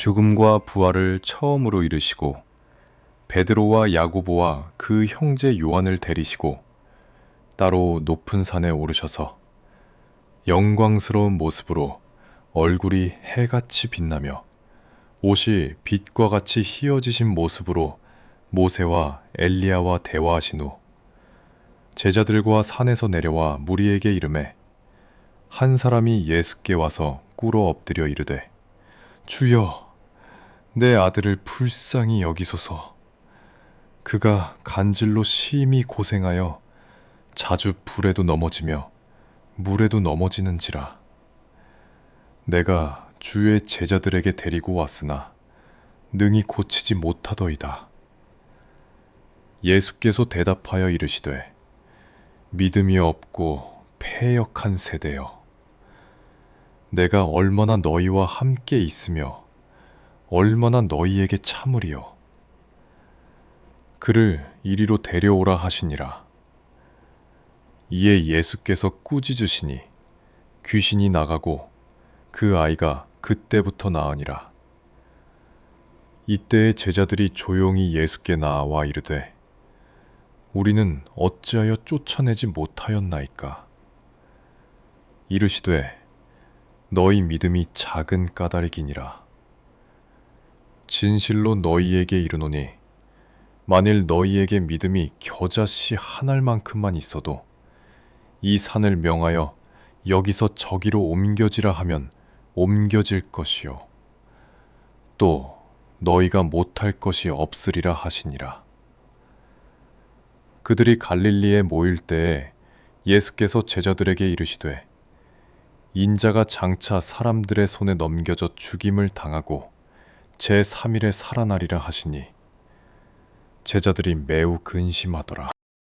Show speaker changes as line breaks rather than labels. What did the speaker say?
죽음과 부활을 처음으로 이르시고 베드로와 야고보와 그 형제 요한을 데리시고 따로 높은 산에 오르셔서 영광스러운 모습으로 얼굴이 해같이 빛나며 옷이 빛과 같이 희어지신 모습으로 모세와 엘리야와 대화하신 후 제자들과 산에서 내려와 무리에게 이름해 한 사람이 예수께 와서 꿇어 엎드려 이르되 주여 내 아들을 불쌍히 여기소서. 그가 간질로 심히 고생하여 자주 불에도 넘어지며 물에도 넘어지는지라. 내가 주의 제자들에게 데리고 왔으나 능히 고치지 못하더이다. 예수께서 대답하여 이르시되 믿음이 없고 패역한 세대여 내가 얼마나 너희와 함께 있으며 얼마나 너희에게 참으리요? 그를 이리로 데려오라 하시니라. 이에 예수께서 꾸짖으시니 귀신이 나가고 그 아이가 그때부터 나으니라. 이때에 제자들이 조용히 예수께 나와 이르되 우리는 어찌하여 쫓아내지 못하였나이까? 이르시되 너희 믿음이 작은 까닭이니라 진실로 너희에게 이르노니 만일 너희에게 믿음이 겨자씨 한 알만큼만 있어도 이 산을 명하여 여기서 저기로 옮겨지라 하면 옮겨질 것이요. 또 너희가 못할 것이 없으리라 하시니라. 그들이 갈릴리에 모일 때에 예수께서 제자들에게 이르시되 인자가 장차 사람들의 손에 넘겨져 죽임을 당하고 제 3일에 살아나리라 하시니 제자들이 매우 근심하더라